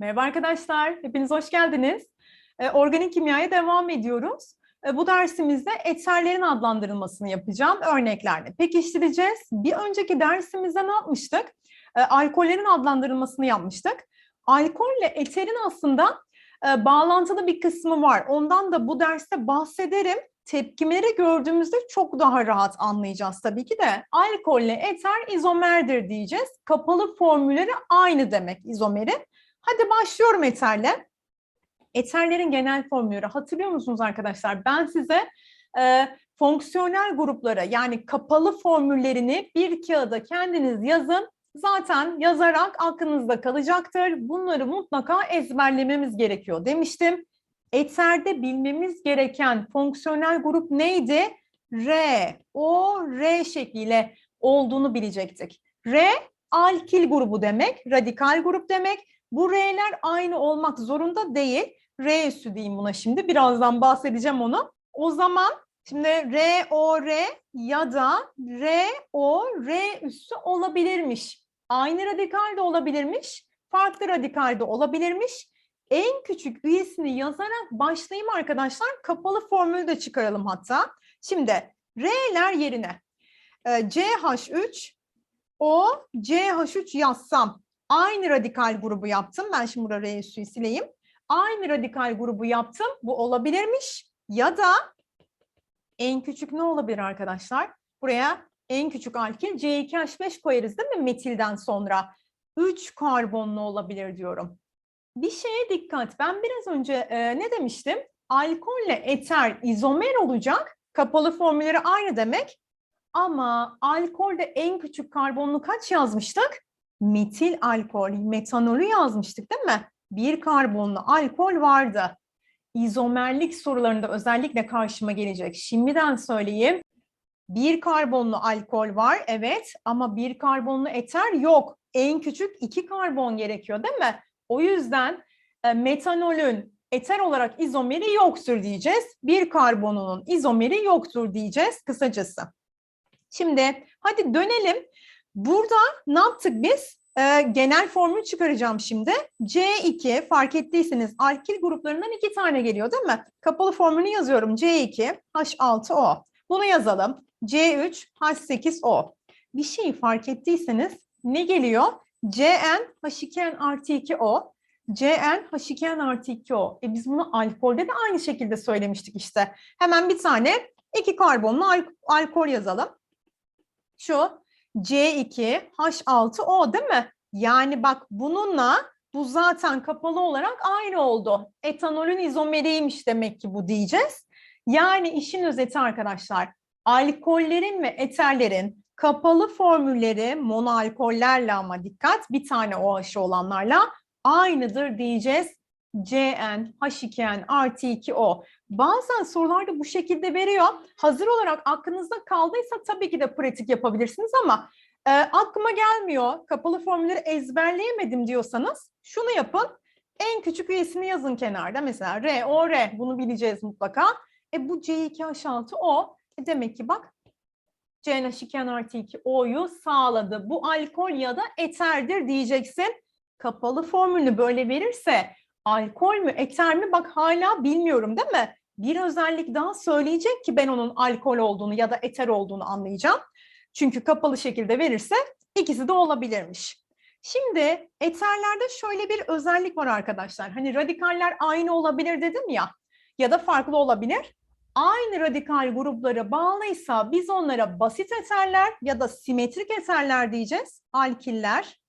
Merhaba arkadaşlar, hepiniz hoş geldiniz. Ee, organik kimyaya devam ediyoruz. Ee, bu dersimizde eterlerin adlandırılmasını yapacağım, örneklerle pekiştireceğiz. Bir önceki dersimizde ne yapmıştık? Ee, alkollerin adlandırılmasını yapmıştık. Alkolle eterin aslında e, bağlantılı bir kısmı var. Ondan da bu derste bahsederim. Tepkimeleri gördüğümüzde çok daha rahat anlayacağız tabii ki de. Alkolle eter izomerdir diyeceğiz. Kapalı formülleri aynı demek izomeri. Hadi başlıyorum eterle. Eterlerin genel formülleri hatırlıyor musunuz arkadaşlar? Ben size e, fonksiyonel grupları yani kapalı formüllerini bir kağıda kendiniz yazın. Zaten yazarak aklınızda kalacaktır. Bunları mutlaka ezberlememiz gerekiyor demiştim. Eterde bilmemiz gereken fonksiyonel grup neydi? R, O, R şekliyle olduğunu bilecektik. R, alkil grubu demek, radikal grup demek. Bu R'ler aynı olmak zorunda değil. R üssü diyeyim buna şimdi. Birazdan bahsedeceğim onu. O zaman şimdi R, O, R ya da R, O, R üssü olabilirmiş. Aynı radikal de olabilirmiş. Farklı radikal de olabilirmiş. En küçük üyesini yazarak başlayayım arkadaşlar. Kapalı formülü de çıkaralım hatta. Şimdi R'ler yerine e, CH3, O, CH3 yazsam aynı radikal grubu yaptım. Ben şimdi burada R üssüyü sileyim. Aynı radikal grubu yaptım. Bu olabilirmiş. Ya da en küçük ne olabilir arkadaşlar? Buraya en küçük alkil C2H5 koyarız değil mi metilden sonra? 3 karbonlu olabilir diyorum. Bir şeye dikkat. Ben biraz önce e, ne demiştim? Alkolle eter izomer olacak. Kapalı formülleri aynı demek. Ama alkolde en küçük karbonlu kaç yazmıştık? Metil alkol, metanolü yazmıştık değil mi? Bir karbonlu alkol vardı. İzomerlik sorularında özellikle karşıma gelecek. Şimdiden söyleyeyim. Bir karbonlu alkol var evet ama bir karbonlu eter yok. En küçük iki karbon gerekiyor değil mi? O yüzden e, metanolün eter olarak izomeri yoktur diyeceğiz. Bir karbonunun izomeri yoktur diyeceğiz kısacası. Şimdi hadi dönelim. Burada ne yaptık biz? Ee, genel formül çıkaracağım şimdi. C2 fark ettiyseniz alkil gruplarından iki tane geliyor değil mi? Kapalı formülünü yazıyorum. C2 H6O. Bunu yazalım. C3 H8O. Bir şeyi fark ettiyseniz ne geliyor? Cn H2N artı 2O. Cn H2N artı 2O. E biz bunu alkolde de aynı şekilde söylemiştik işte. Hemen bir tane iki karbonlu al alkol yazalım. Şu C2 H6O değil mi? Yani bak bununla bu zaten kapalı olarak aynı oldu. Etanolün izomeriymiş demek ki bu diyeceğiz. Yani işin özeti arkadaşlar. Alkollerin ve eterlerin kapalı formülleri monoalkollerle ama dikkat bir tane OH olanlarla aynıdır diyeceğiz. Cn, H2n artı 2O. Bazen sorularda bu şekilde veriyor. Hazır olarak aklınızda kaldıysa tabii ki de pratik yapabilirsiniz ama e, aklıma gelmiyor. Kapalı formülleri ezberleyemedim diyorsanız şunu yapın. En küçük üyesini yazın kenarda. Mesela R, O, R. Bunu bileceğiz mutlaka. E bu C2H6O. E demek ki bak CnH2n artı 2 O'yu sağladı. Bu alkol ya da eterdir diyeceksin. Kapalı formülünü böyle verirse alkol mü eter mi bak hala bilmiyorum değil mi? Bir özellik daha söyleyecek ki ben onun alkol olduğunu ya da eter olduğunu anlayacağım. Çünkü kapalı şekilde verirse ikisi de olabilirmiş. Şimdi eterlerde şöyle bir özellik var arkadaşlar. Hani radikaller aynı olabilir dedim ya ya da farklı olabilir. Aynı radikal gruplara bağlıysa biz onlara basit eterler ya da simetrik eterler diyeceğiz. Alkiller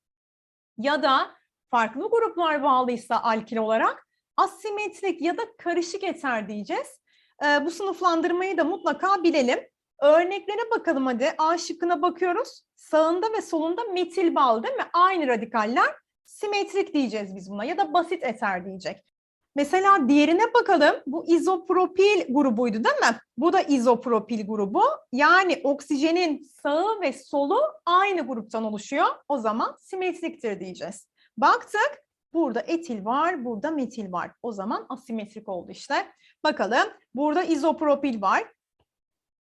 ya da farklı gruplar bağlıysa alkil olarak asimetrik ya da karışık eter diyeceğiz. Ee, bu sınıflandırmayı da mutlaka bilelim. Örneklere bakalım hadi. A şıkkına bakıyoruz. Sağında ve solunda metil bağlı değil mi? Aynı radikaller. Simetrik diyeceğiz biz buna ya da basit eter diyecek. Mesela diğerine bakalım. Bu izopropil grubuydu değil mi? Bu da izopropil grubu. Yani oksijenin sağı ve solu aynı gruptan oluşuyor. O zaman simetriktir diyeceğiz. Baktık. Burada etil var, burada metil var. O zaman asimetrik oldu işte. Bakalım. Burada izopropil var.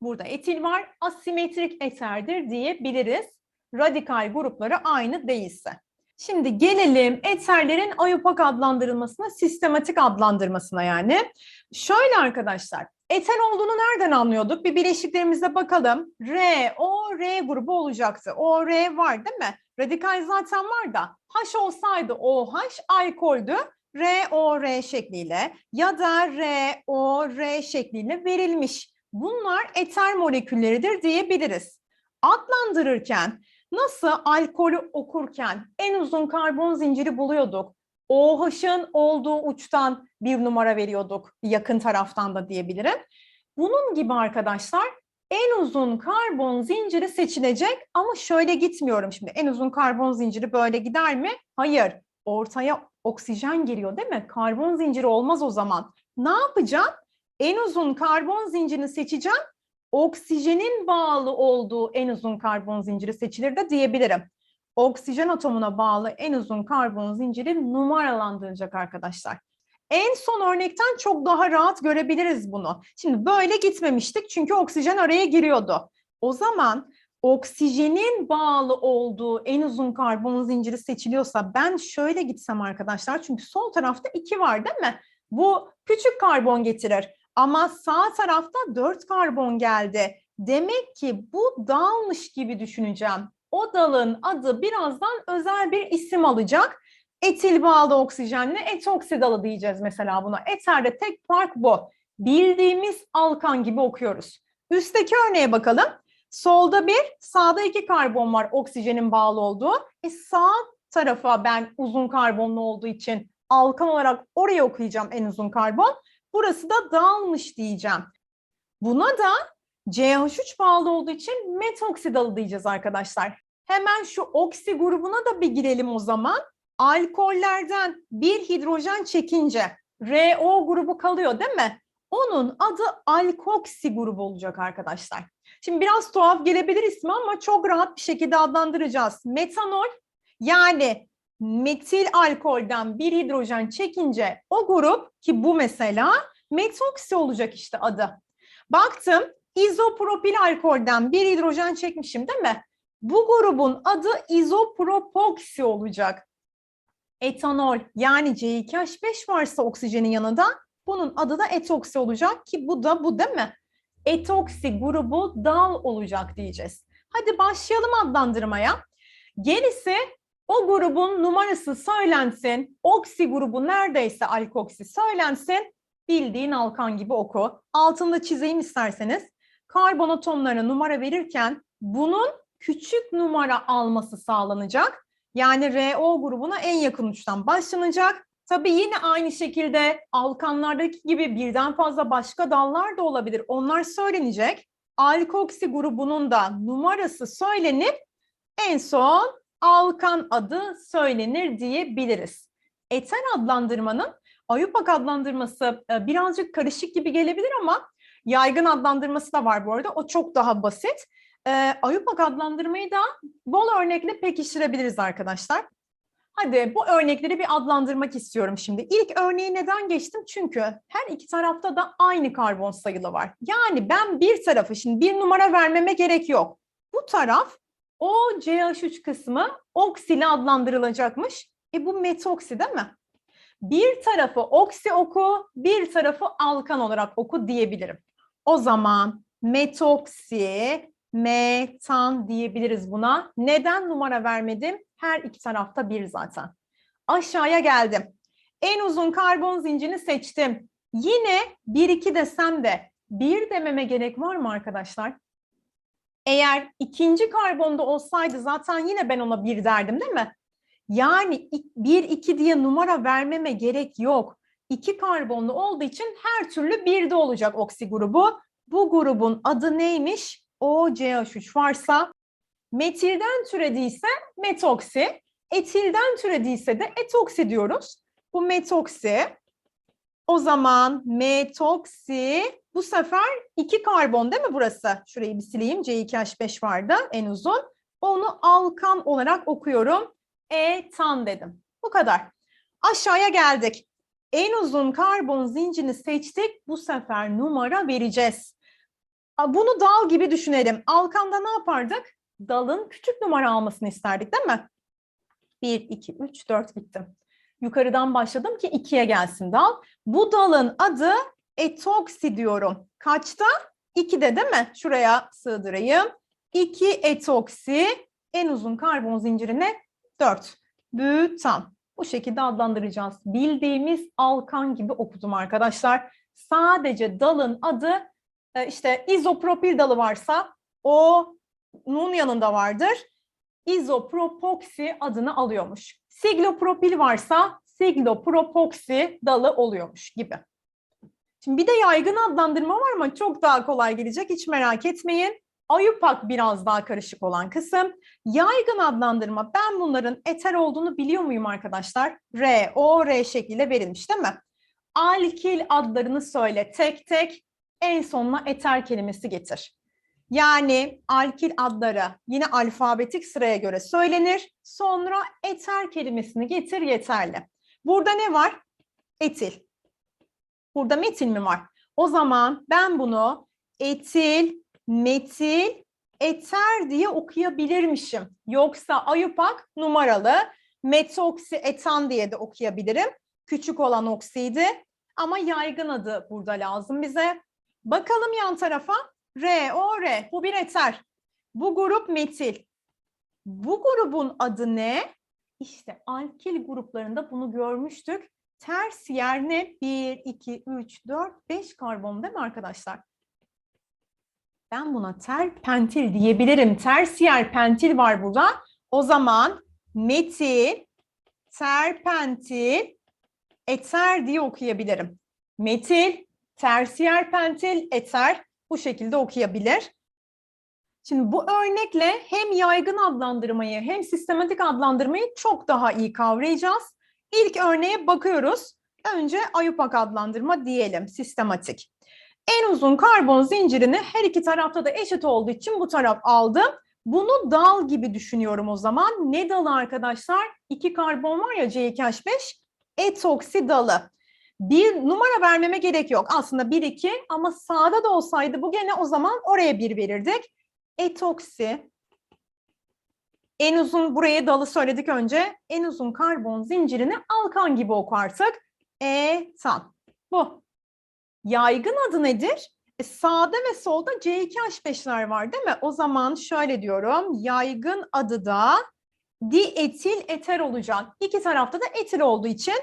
Burada etil var. Asimetrik eterdir diyebiliriz. Radikal grupları aynı değilse. Şimdi gelelim eterlerin AYUPAK adlandırılmasına, sistematik adlandırmasına yani. Şöyle arkadaşlar, eter olduğunu nereden anlıyorduk? Bir bileşiklerimize bakalım. R, O, R grubu olacaktı. O, R var değil mi? Radikal zaten var da H olsaydı OH alkoldü. R, O, R şekliyle ya da R, O, R şekliyle verilmiş. Bunlar eter molekülleridir diyebiliriz. Adlandırırken nasıl alkolü okurken en uzun karbon zinciri buluyorduk. OH'ın olduğu uçtan bir numara veriyorduk yakın taraftan da diyebilirim. Bunun gibi arkadaşlar en uzun karbon zinciri seçilecek ama şöyle gitmiyorum şimdi. En uzun karbon zinciri böyle gider mi? Hayır. Ortaya oksijen giriyor değil mi? Karbon zinciri olmaz o zaman. Ne yapacağım? En uzun karbon zincirini seçeceğim. Oksijenin bağlı olduğu en uzun karbon zinciri seçilir de diyebilirim. Oksijen atomuna bağlı en uzun karbon zinciri numaralandırılacak arkadaşlar. En son örnekten çok daha rahat görebiliriz bunu. Şimdi böyle gitmemiştik çünkü oksijen araya giriyordu. O zaman oksijenin bağlı olduğu en uzun karbon zinciri seçiliyorsa ben şöyle gitsem arkadaşlar çünkü sol tarafta iki var değil mi? Bu küçük karbon getirir ama sağ tarafta dört karbon geldi. Demek ki bu dalmış gibi düşüneceğim. O dalın adı birazdan özel bir isim alacak. Etil bağlı oksijenle etoksidalı diyeceğiz mesela buna. Eterde tek fark bu. Bildiğimiz alkan gibi okuyoruz. Üstteki örneğe bakalım. Solda bir, sağda iki karbon var oksijenin bağlı olduğu. E sağ tarafa ben uzun karbonlu olduğu için alkan olarak oraya okuyacağım en uzun karbon. Burası da dağılmış diyeceğim. Buna da CH3 bağlı olduğu için metoksidalı diyeceğiz arkadaşlar. Hemen şu oksi grubuna da bir girelim o zaman. Alkollerden bir hidrojen çekince RO grubu kalıyor değil mi? Onun adı alkoksi grubu olacak arkadaşlar. Şimdi biraz tuhaf gelebilir ismi ama çok rahat bir şekilde adlandıracağız. Metanol yani metil alkolden bir hidrojen çekince o grup ki bu mesela metoksi olacak işte adı. Baktım izopropil alkolden bir hidrojen çekmişim değil mi? Bu grubun adı izopropoksi olacak. Etanol yani C2H5 varsa oksijenin yanında bunun adı da etoksi olacak ki bu da bu değil mi? Etoksi grubu dal olacak diyeceğiz. Hadi başlayalım adlandırmaya. Gerisi o grubun numarası söylensin. Oksi grubu neredeyse alkoksi söylensin. Bildiğin alkan gibi oku. Altında çizeyim isterseniz. Karbon atomlarına numara verirken bunun küçük numara alması sağlanacak. Yani RO grubuna en yakın uçtan başlanacak. Tabii yine aynı şekilde alkanlardaki gibi birden fazla başka dallar da olabilir. Onlar söylenecek. Alkoksi grubunun da numarası söylenip en son alkan adı söylenir diyebiliriz. Eter adlandırmanın Ayupak adlandırması e, birazcık karışık gibi gelebilir ama yaygın adlandırması da var bu arada. O çok daha basit. E, Ayupak adlandırmayı da bol örnekle pekiştirebiliriz arkadaşlar. Hadi bu örnekleri bir adlandırmak istiyorum şimdi. İlk örneği neden geçtim? Çünkü her iki tarafta da aynı karbon sayılı var. Yani ben bir tarafı şimdi bir numara vermeme gerek yok. Bu taraf o CH3 kısmı oksili adlandırılacakmış. E bu metoksi değil mi? Bir tarafı oksi oku, bir tarafı alkan olarak oku diyebilirim. O zaman metoksi, metan diyebiliriz buna. Neden numara vermedim? Her iki tarafta bir zaten. Aşağıya geldim. En uzun karbon zincirini seçtim. Yine 1-2 desem de 1 dememe gerek var mı arkadaşlar? Eğer ikinci karbonda olsaydı zaten yine ben ona 1 derdim değil mi? Yani 1-2 diye numara vermeme gerek yok. İki karbonlu olduğu için her türlü 1'de olacak oksi grubu. Bu grubun adı neymiş? OCH3 varsa metilden türediyse metoksi, etilden türediyse de etoksi diyoruz. Bu metoksi. O zaman metoksi bu sefer iki karbon değil mi burası? Şurayı bir sileyim. C2H5 vardı en uzun. Onu alkan olarak okuyorum. Etan dedim. Bu kadar. Aşağıya geldik. En uzun karbon zincirini seçtik. Bu sefer numara vereceğiz. Bunu dal gibi düşünelim. Alkanda ne yapardık? Dalın küçük numara almasını isterdik değil mi? 1, 2, 3, 4 bitti. Yukarıdan başladım ki 2'ye gelsin dal. Bu dalın adı etoksi diyorum. Kaçta? 2'de değil mi? Şuraya sığdırayım. 2 etoksi en uzun karbon zincirine 4. Bütan. Bu şekilde adlandıracağız. Bildiğimiz alkan gibi okudum arkadaşlar. Sadece dalın adı e, işte izopropil dalı varsa o nun yanında vardır. İzopropoksi adını alıyormuş. Siglopropil varsa siglopropoksi dalı oluyormuş gibi. Şimdi bir de yaygın adlandırma var ama çok daha kolay gelecek. Hiç merak etmeyin. Ayupak biraz daha karışık olan kısım. Yaygın adlandırma. Ben bunların eter olduğunu biliyor muyum arkadaşlar? R, O, R şekliyle verilmiş değil mi? Alkil adlarını söyle tek tek. En sonuna eter kelimesi getir. Yani alkil adları yine alfabetik sıraya göre söylenir. Sonra eter kelimesini getir yeterli. Burada ne var? Etil. Burada metil mi var? O zaman ben bunu etil, metil, eter diye okuyabilirmişim. Yoksa ayupak numaralı, metoksi etan diye de okuyabilirim. Küçük olan oksiydi ama yaygın adı burada lazım bize. Bakalım yan tarafa. R, O, R. Bu bir eter. Bu grup metil. Bu grubun adı ne? İşte alkil gruplarında bunu görmüştük. Ters yer ne? 1, 2, 3, 4, 5 karbon değil mi arkadaşlar? Ben buna terpentil diyebilirim. Tersiyer pentil var burada. O zaman metil, terpentil, eter diye okuyabilirim. Metil, tersiyer pentil, eter bu şekilde okuyabilir. Şimdi bu örnekle hem yaygın adlandırmayı hem sistematik adlandırmayı çok daha iyi kavrayacağız. İlk örneğe bakıyoruz. Önce ayupak adlandırma diyelim, sistematik. En uzun karbon zincirini her iki tarafta da eşit olduğu için bu taraf aldım. Bunu dal gibi düşünüyorum o zaman. Ne dalı arkadaşlar? İki karbon var ya C2H5, etoksi dalı. Bir numara vermeme gerek yok. Aslında 1, 2 ama sağda da olsaydı bu gene o zaman oraya 1 verirdik. Etoksi. En uzun buraya dalı söyledik önce. En uzun karbon zincirini alkan gibi oku artık. Etan. Bu. Yaygın adı nedir? E, sağda ve solda C2H5'ler var değil mi? O zaman şöyle diyorum. Yaygın adı da dietil eter olacak. İki tarafta da etil olduğu için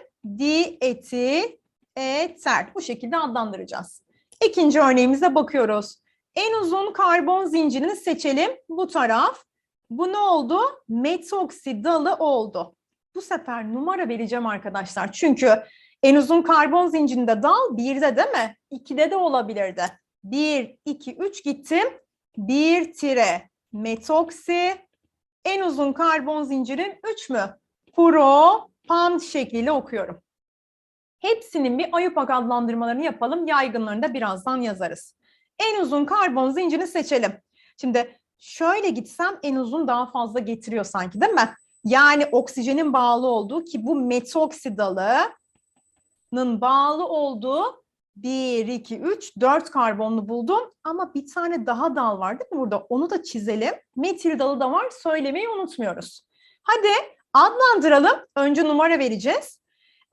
dietil eter. Bu şekilde adlandıracağız. İkinci örneğimize bakıyoruz. En uzun karbon zincirini seçelim. Bu taraf. Bu ne oldu? Metoksi dalı oldu. Bu sefer numara vereceğim arkadaşlar. Çünkü en uzun karbon zincirinde dal 1'de değil mi? 2'de de olabilirdi. 1, 2, 3 gittim. 1 tire metoksi. En uzun karbon zincirim 3 mü? Propan şekliyle okuyorum. Hepsinin bir ayupak adlandırmalarını yapalım. Yaygınlarını da birazdan yazarız. En uzun karbon zincirini seçelim. Şimdi şöyle gitsem en uzun daha fazla getiriyor sanki değil mi? Yani oksijenin bağlı olduğu ki bu metoksi dalının bağlı olduğu 1, 2, 3, 4 karbonlu buldum. Ama bir tane daha dal var değil mi burada? Onu da çizelim. Metil dalı da var. Söylemeyi unutmuyoruz. Hadi adlandıralım. Önce numara vereceğiz.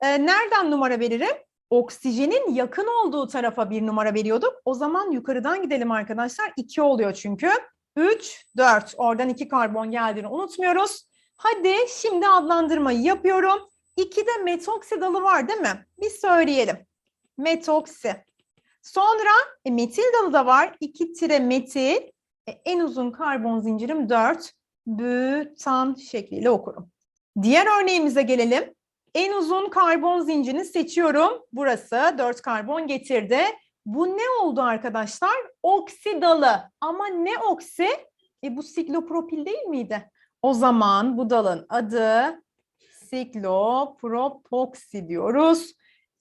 Ee, nereden numara veririm? Oksijenin yakın olduğu tarafa bir numara veriyorduk. O zaman yukarıdan gidelim arkadaşlar. 2 oluyor çünkü. 3, 4. Oradan 2 karbon geldiğini unutmuyoruz. Hadi şimdi adlandırmayı yapıyorum. 2'de metoksi dalı var değil mi? Bir söyleyelim. Metoksi. Sonra e, metil dalı da var. 2 tire metil. E, en uzun karbon zincirim 4. Bütan şekliyle okurum. Diğer örneğimize gelelim. En uzun karbon zincirini seçiyorum. Burası 4 karbon getirdi. Bu ne oldu arkadaşlar? Oksi dalı. Ama ne oksi? E bu siklopropil değil miydi? O zaman bu dalın adı siklopropoksi diyoruz.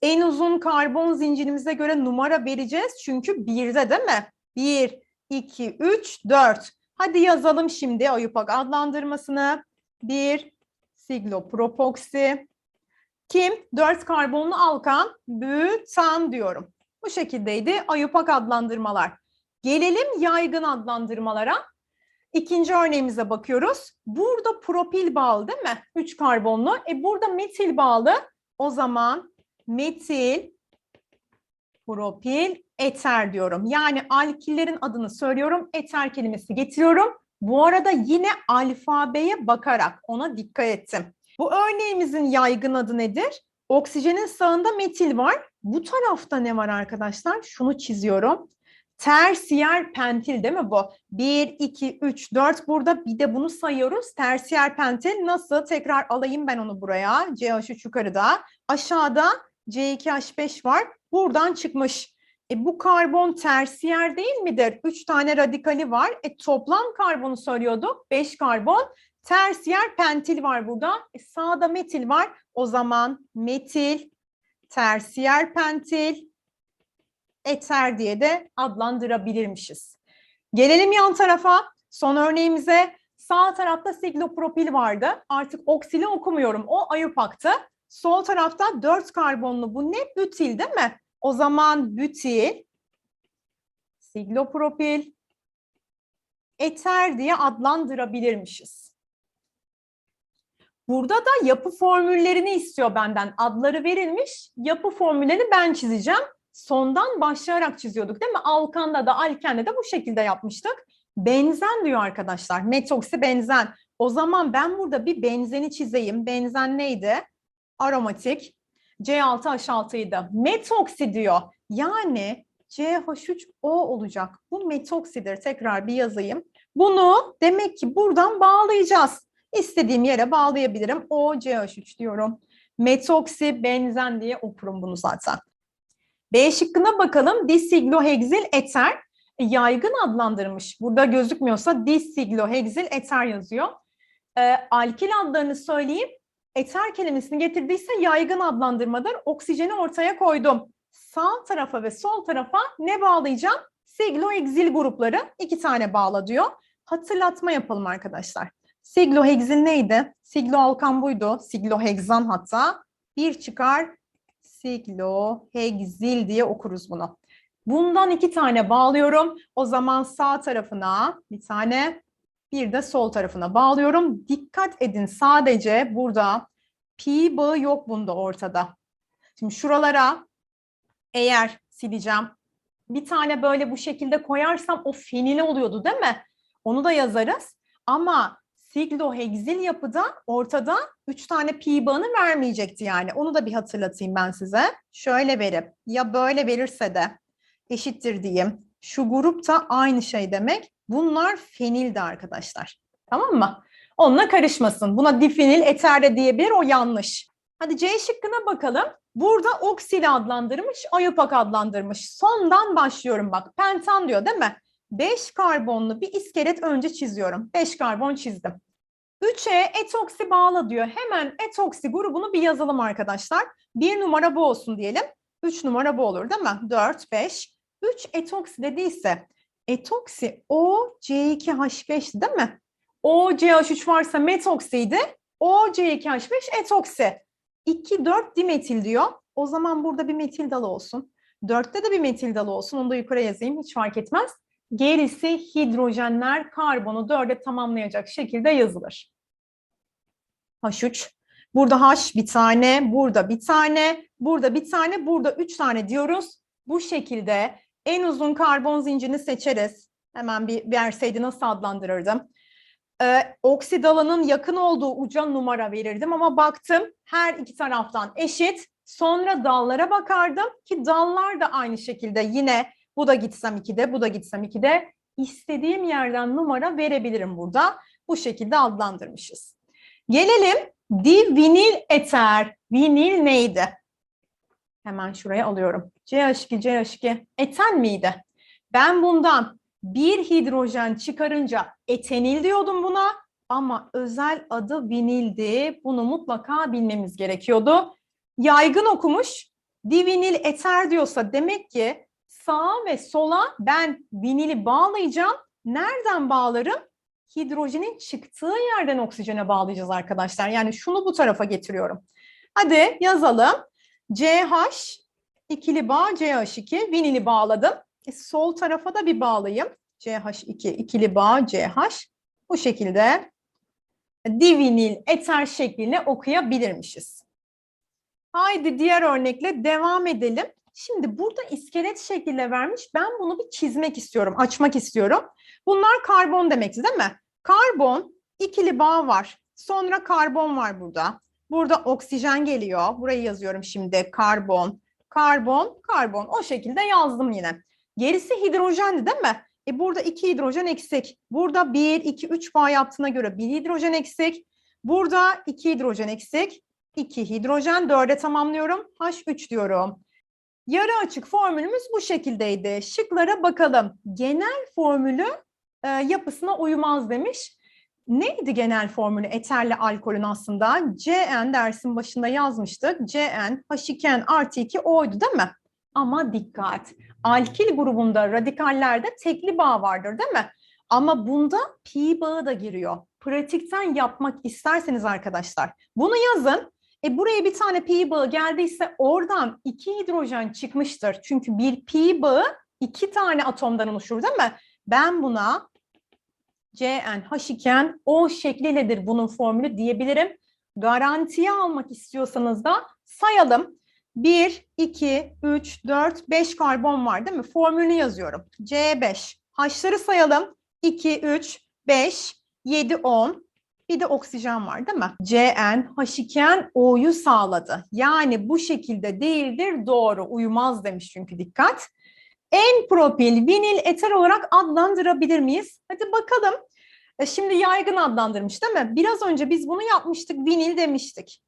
En uzun karbon zincirimize göre numara vereceğiz. Çünkü birde değil mi? 1, 2, 3, 4. Hadi yazalım şimdi ayupak adlandırmasını. 1, siglopropoksi. Kim? 4 karbonlu alkan, bütan diyorum. Bu şekildeydi ayupak adlandırmalar. Gelelim yaygın adlandırmalara. İkinci örneğimize bakıyoruz. Burada propil bağlı değil mi? 3 karbonlu. E burada metil bağlı. O zaman metil propil eter diyorum. Yani alkillerin adını söylüyorum. Eter kelimesi getiriyorum. Bu arada yine alfabeye bakarak ona dikkat ettim. Bu örneğimizin yaygın adı nedir? Oksijenin sağında metil var. Bu tarafta ne var arkadaşlar? Şunu çiziyorum. Tersiyer pentil değil mi bu? 1, 2, 3, 4 burada bir de bunu sayıyoruz. Tersiyer pentil nasıl? Tekrar alayım ben onu buraya. CH3 yukarıda. Aşağıda C2H5 var. Buradan çıkmış. E bu karbon tersiyer değil midir? 3 tane radikali var. E toplam karbonu söylüyorduk. 5 karbon. Tersiyer pentil var burada. E sağda metil var. O zaman metil, tersiyer pentil, eter diye de adlandırabilirmişiz. Gelelim yan tarafa. Son örneğimize sağ tarafta siglopropil vardı. Artık oksili okumuyorum. O ayupaktı. Sol tarafta 4 karbonlu bu ne? Bütil değil mi? O zaman bütil, siglopropil, eter diye adlandırabilirmişiz. Burada da yapı formüllerini istiyor benden. Adları verilmiş. Yapı formüllerini ben çizeceğim. Sondan başlayarak çiziyorduk değil mi? Alkanda da alkende de bu şekilde yapmıştık. Benzen diyor arkadaşlar. Metoksi benzen. O zaman ben burada bir benzeni çizeyim. Benzen neydi? Aromatik. C6H6'ydı. Metoksi diyor. Yani CH3O olacak. Bu metoksidir. Tekrar bir yazayım. Bunu demek ki buradan bağlayacağız. İstediğim yere bağlayabilirim. O CH3 diyorum. Metoksi benzen diye okurum bunu zaten. B şıkkına bakalım. Disiglohexil eter yaygın adlandırmış. Burada gözükmüyorsa disiglohexil eter yazıyor. Ee, alkil adlarını söyleyeyim. Eter kelimesini getirdiyse yaygın adlandırmadır. Oksijeni ortaya koydum. Sağ tarafa ve sol tarafa ne bağlayacağım? Siglohexil grupları iki tane bağla diyor. Hatırlatma yapalım arkadaşlar. Siglohexil neydi? Sigloalkan buydu. Siglohexan hatta. Bir çıkar siglohexil diye okuruz bunu. Bundan iki tane bağlıyorum. O zaman sağ tarafına bir tane, bir de sol tarafına bağlıyorum. Dikkat edin sadece burada pi bağı yok bunda ortada. Şimdi şuralara eğer sileceğim bir tane böyle bu şekilde koyarsam o fenili oluyordu değil mi? Onu da yazarız. Ama siglohexil yapıda ortada üç tane pi bağını vermeyecekti yani. Onu da bir hatırlatayım ben size. Şöyle verip ya böyle verirse de eşittir diyeyim. Şu grup da aynı şey demek. Bunlar fenildi arkadaşlar. Tamam mı? Onunla karışmasın. Buna difenil eter de diyebilir. O yanlış. Hadi C şıkkına bakalım. Burada oksil adlandırmış, ayupak adlandırmış. Sondan başlıyorum bak. Pentan diyor değil mi? 5 karbonlu bir iskelet önce çiziyorum. 5 karbon çizdim. 3'e etoksi bağla diyor. Hemen etoksi grubunu bir yazalım arkadaşlar. Bir numara bu olsun diyelim. 3 numara bu olur değil mi? 4, 5. 3 etoksi dediyse etoksi O C2H5 değil mi? O CH3 varsa metoksiydi. O C2H5 etoksi. 2, 4 dimetil diyor. O zaman burada bir metil dalı olsun. 4'te de bir metil dalı olsun. Onu da yukarı yazayım. Hiç fark etmez. Gerisi hidrojenler karbonu 4'e tamamlayacak şekilde yazılır. H3. Burada H bir tane, burada bir tane, burada bir tane, burada üç tane diyoruz. Bu şekilde en uzun karbon zincirini seçeriz. Hemen bir verseydi nasıl adlandırırdım? Ee, oksidalanın yakın olduğu uca numara verirdim ama baktım her iki taraftan eşit. Sonra dallara bakardım ki dallar da aynı şekilde yine bu da gitsem 2'de, bu da gitsem 2'de istediğim yerden numara verebilirim burada. Bu şekilde adlandırmışız. Gelelim divinil eter. Vinil neydi? Hemen şuraya alıyorum. CH2, CH2 eten miydi? Ben bundan bir hidrojen çıkarınca etenil diyordum buna ama özel adı vinildi. Bunu mutlaka bilmemiz gerekiyordu. Yaygın okumuş. Divinil eter diyorsa demek ki sağa ve sola ben vinili bağlayacağım. Nereden bağlarım? Hidrojenin çıktığı yerden oksijene bağlayacağız arkadaşlar. Yani şunu bu tarafa getiriyorum. Hadi yazalım. CH ikili bağ CH2 vinili bağladım. E, sol tarafa da bir bağlayayım. CH2 ikili bağ CH. Bu şekilde divinil eter şeklini okuyabilirmişiz. Haydi diğer örnekle devam edelim. Şimdi burada iskelet şekilde vermiş. Ben bunu bir çizmek istiyorum, açmak istiyorum. Bunlar karbon demek değil mi? Karbon, ikili bağ var. Sonra karbon var burada. Burada oksijen geliyor. Burayı yazıyorum şimdi. Karbon, karbon, karbon. O şekilde yazdım yine. Gerisi hidrojendi değil mi? E burada iki hidrojen eksik. Burada bir, iki, üç bağ yaptığına göre bir hidrojen eksik. Burada iki hidrojen eksik. 2 hidrojen 4'e tamamlıyorum. H3 diyorum. Yarı açık formülümüz bu şekildeydi. Şıklara bakalım. Genel formülü e, yapısına uymaz demiş. Neydi genel formülü eterli alkolün aslında? Cn dersin başında yazmıştık. Cn H2n artı 2 O'ydu değil mi? Ama dikkat. Alkil grubunda radikallerde tekli bağ vardır değil mi? Ama bunda pi bağı da giriyor. Pratikten yapmak isterseniz arkadaşlar bunu yazın. E buraya bir tane pi bağı geldiyse oradan iki hidrojen çıkmıştır. Çünkü bir pi bağı iki tane atomdan oluşur değil mi? Ben buna CnH2n O şekliyledir bunun formülü diyebilirim. Garantiye almak istiyorsanız da sayalım. 1, 2, 3, 4, 5 karbon var değil mi? Formülünü yazıyorum. C5. H'ları sayalım. 2, 3, 5, 7, 10. Bir de oksijen var değil mi? Cn, H2n O'yu sağladı. Yani bu şekilde değildir doğru. Uyumaz demiş çünkü dikkat. En propil vinil eter olarak adlandırabilir miyiz? Hadi bakalım. E şimdi yaygın adlandırmış değil mi? Biraz önce biz bunu yapmıştık. Vinil demiştik.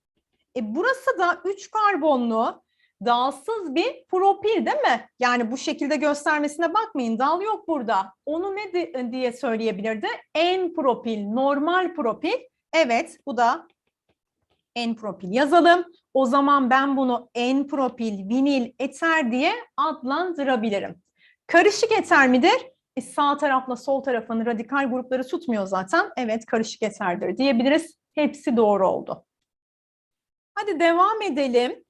E burası da 3 karbonlu dalsız bir propil değil mi? Yani bu şekilde göstermesine bakmayın. Dal yok burada. Onu ne di- diye söyleyebilirdi? En propil, normal propil. Evet, bu da en propil yazalım. O zaman ben bunu en propil, vinil, eter diye adlandırabilirim. Karışık eter midir? E, sağ tarafla sol tarafın radikal grupları tutmuyor zaten. Evet, karışık eterdir diyebiliriz. Hepsi doğru oldu. Hadi devam edelim.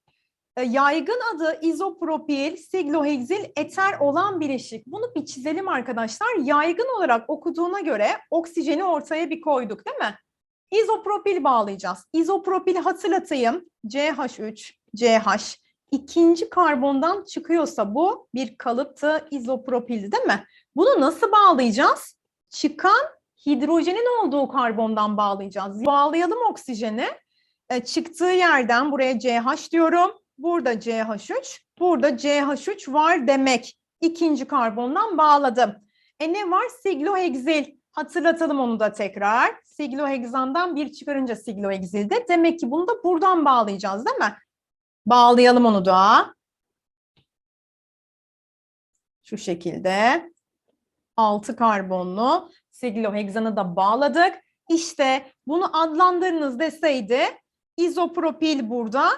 E, Yaygın adı izopropil, sigloheksil, eter olan bileşik. Bunu bir çizelim arkadaşlar. Yaygın olarak okuduğuna göre oksijeni ortaya bir koyduk değil mi? İzopropil bağlayacağız. İzopropil hatırlatayım. CH3, CH. İkinci karbondan çıkıyorsa bu bir kalıptı izopropildi değil mi? Bunu nasıl bağlayacağız? Çıkan hidrojenin olduğu karbondan bağlayacağız. Bağlayalım oksijeni. E, çıktığı yerden buraya CH diyorum. Burada CH3, burada CH3 var demek. İkinci karbondan bağladım. E ne var? Sigloheksil. Hatırlatalım onu da tekrar. Sigloheksandan bir çıkarınca sigloheksilde. Demek ki bunu da buradan bağlayacağız değil mi? Bağlayalım onu da. Şu şekilde. 6 karbonlu sigloheksanı da bağladık. İşte bunu adlandırınız deseydi izopropil burada,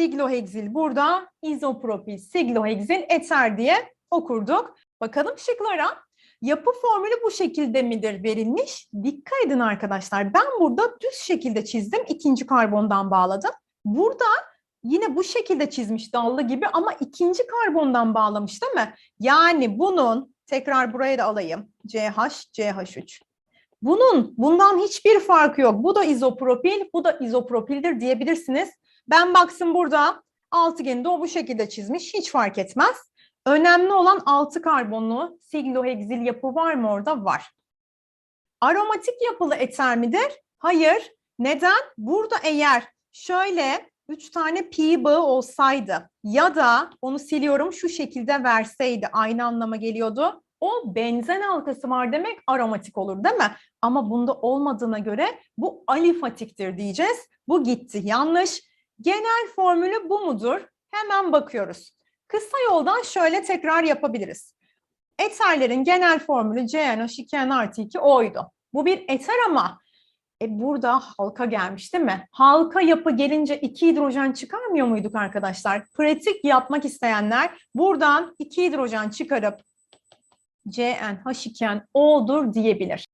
sigloheksil burada, izopropil, sigloheksil eter diye okurduk. Bakalım şıklara. Yapı formülü bu şekilde midir verilmiş? Dikkat edin arkadaşlar. Ben burada düz şekilde çizdim. ikinci karbondan bağladım. Burada yine bu şekilde çizmiş dallı gibi ama ikinci karbondan bağlamış değil mi? Yani bunun tekrar buraya da alayım. CH, CH3. Bunun bundan hiçbir farkı yok. Bu da izopropil, bu da izopropildir diyebilirsiniz. Ben baksın burada altıgeni de o bu şekilde çizmiş. Hiç fark etmez. Önemli olan 6 karbonlu sigloheksil yapı var mı orada? Var. Aromatik yapılı eter midir? Hayır. Neden? Burada eğer şöyle 3 tane pi bağı olsaydı ya da onu siliyorum şu şekilde verseydi aynı anlama geliyordu. O benzen halkası var demek aromatik olur değil mi? Ama bunda olmadığına göre bu alifatiktir diyeceğiz. Bu gitti yanlış. Genel formülü bu mudur? Hemen bakıyoruz. Kısa yoldan şöyle tekrar yapabiliriz. Eterlerin genel formülü CnH2n artı 2 O'ydu. Bu bir eter ama e burada halka gelmiş değil mi? Halka yapı gelince iki hidrojen çıkarmıyor muyduk arkadaşlar? Pratik yapmak isteyenler buradan iki hidrojen çıkarıp CnH2n O'dur diyebilir.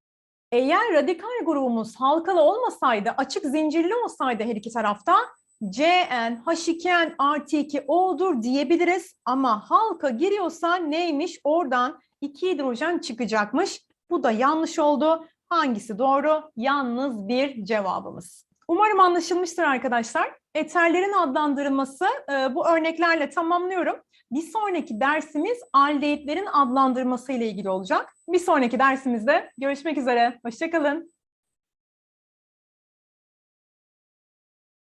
Eğer radikal grubumuz halkalı olmasaydı, açık zincirli olsaydı her iki tarafta Cn, H2n artı 2 O'dur diyebiliriz ama halka giriyorsa neymiş? Oradan iki hidrojen çıkacakmış. Bu da yanlış oldu. Hangisi doğru? Yalnız bir cevabımız. Umarım anlaşılmıştır arkadaşlar. Eterlerin adlandırılması e, bu örneklerle tamamlıyorum. Bir sonraki dersimiz aldehitlerin adlandırması ile ilgili olacak. Bir sonraki dersimizde görüşmek üzere. Hoşçakalın.